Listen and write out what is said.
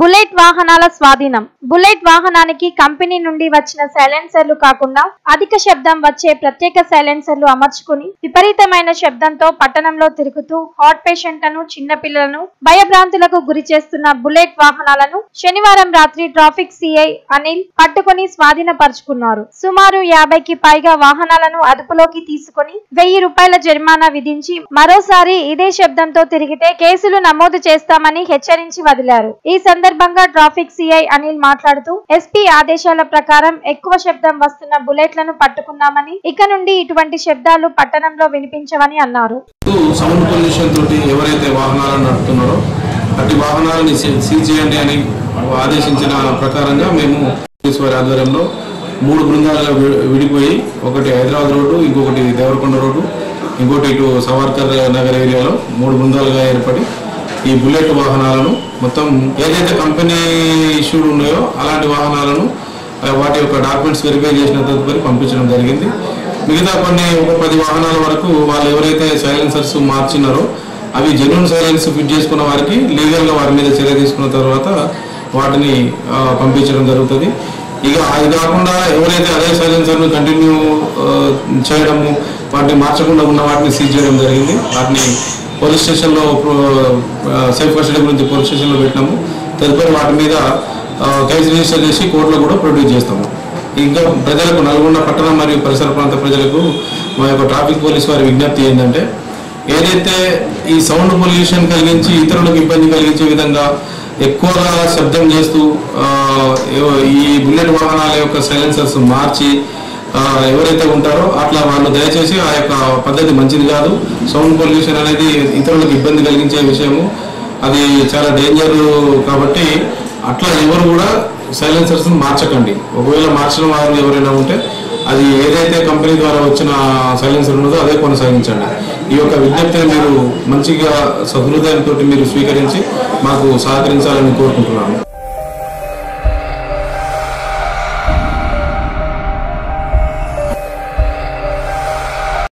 Bullet వాహనాల స్వాధీనం. Bullet వాహనానికి కంపెనీ నుండి వచ్చిన సైలెన్సర్లు కాకుండా అధిక శబ్దం వచ్చే ప్రత్యేక సైలెన్సర్లు అమర్చుకుని విపరీతమైన శబ్దంతో పట్టణంలో తిరుగుతూ హార్ట్ పేషెంట్లను చిన్నపిల్లలను భయభ్రాంతులకు గురి చేస్తున్న బుల్లెట్ వాహనాలను శనివారం రాత్రి ట్రాఫిక్ సిఐ అనిల్ పట్టుకుని స్వాధీనపరుచుకున్నారు. సుమారు యాభైకి పైగా వాహనాలను అదుపులోకి తీసుకుని వెయ్యి రూపాయల జరిమానా విధించి మరోసారి ఇదే శబ్దంతో తిరిగితే కేసులు నమోదు చేస్తామని హెచ్చరించి వదిలారు. ఈ సందర్భంగా ట్రాఫిక్ సిఐ అనిల్ మాట్లాడుతూ ఎస్పీ ఆదేశాల ప్రకారం ఎక్కువ శబ్దం వస్తున్న బుల్లెట్లను పట్టుకున్నామని ఇక నుండి ఇటువంటి శబ్దాలు పట్టణంలో వినిపించవని అన్నారు. సౌండ్ పొల్యూషన్ తోటి ఎవరైతే వాహనాలను నడుపుతున్నారో సీజ్ చేయండి అని ఆదేశించిన ప్రకారంగా మేము ఆధ్వర్యంలో మూడు బృందాలుగా విడిపోయి ఒకటి హైదరాబాద్ రోడ్డు ఇంకొకటి దేవరకొండ రోడ్డు ఇంకోటి ఇటు సవార్కర్ నగర్ ఏరియాలో మూడు బృందాలుగా ఏర్పడి ఈ బుల్లెట్ వాహనాలను మొత్తం ఏదైతే కంపెనీ ఇష్యూడ్ ఉన్నాయో అలాంటి వాహనాలను వాటి యొక్క డాక్యుమెంట్స్ వెరిఫై చేసిన తదుపరి పంపించడం జరిగింది. మిగతా కొన్ని ఒక పది వాహనాల వరకు వాళ్ళు ఎవరైతే సైలెన్సర్స్ మార్చినారో అవి జెన్యున్ సైలెన్స్ ఫిట్ చేసుకున్న వారికి లీగల్గా వారి మీద చర్య తీసుకున్న తర్వాత వాటిని పంపించడం జరుగుతుంది. ఇక అది కాకుండా ఎవరైతే అదే సైలెన్సర్ను కంటిన్యూ చేయడము వాటిని మార్చకుండా ఉన్న వాటిని సీజ్ చేయడం జరిగింది. వాటిని పోలీస్ స్టేషన్లో సేఫ్ కస్టడీ గురించి పోలీస్ స్టేషన్లో పెట్టినాము. తదుపరి వాటి మీద కేసు రిజిస్టర్ చేసి కోర్టులో కూడా ప్రొడ్యూస్ చేస్తాము. ఇంకా ప్రజలకు నల్గొండ పట్టణం మరియు పరిసర ప్రాంత ప్రజలకు మా యొక్క ట్రాఫిక్ పోలీస్ వారి విజ్ఞప్తి ఏంటంటే ఏదైతే ఈ సౌండ్ పొల్యూషన్ కలిగించి ఇతరులకు ఇబ్బంది కలిగించే విధంగా ఎక్కువగా శబ్దం చేస్తూ ఈ బుల్లెట్ వాహనాల యొక్క సైలెన్సర్స్ మార్చి ఎవరైతే ఉంటారో అట్లా వాళ్ళు దయచేసి ఆ యొక్క పద్ధతి మంచిది కాదు. సౌండ్ పొల్యూషన్ అనేది ఇతరులకు ఇబ్బంది కలిగించే విషయము. అది చాలా డేంజర్ కాబట్టి అట్లా ఎవరు కూడా సైలెన్సర్స్ మార్చకండి. ఒకవేళ మార్చిన వారు ఎవరైనా ఉంటే అది ఏదైతే కంపెనీ ద్వారా వచ్చిన సైలెన్సర్ ఉన్నదో అదే కొనసాగించండి. ఈ యొక్క విజ్ఞప్తిని మీరు మంచిగా సహృదయంతో మీరు స్వీకరించి మాకు సహకరించాలని కోరుకుంటున్నాను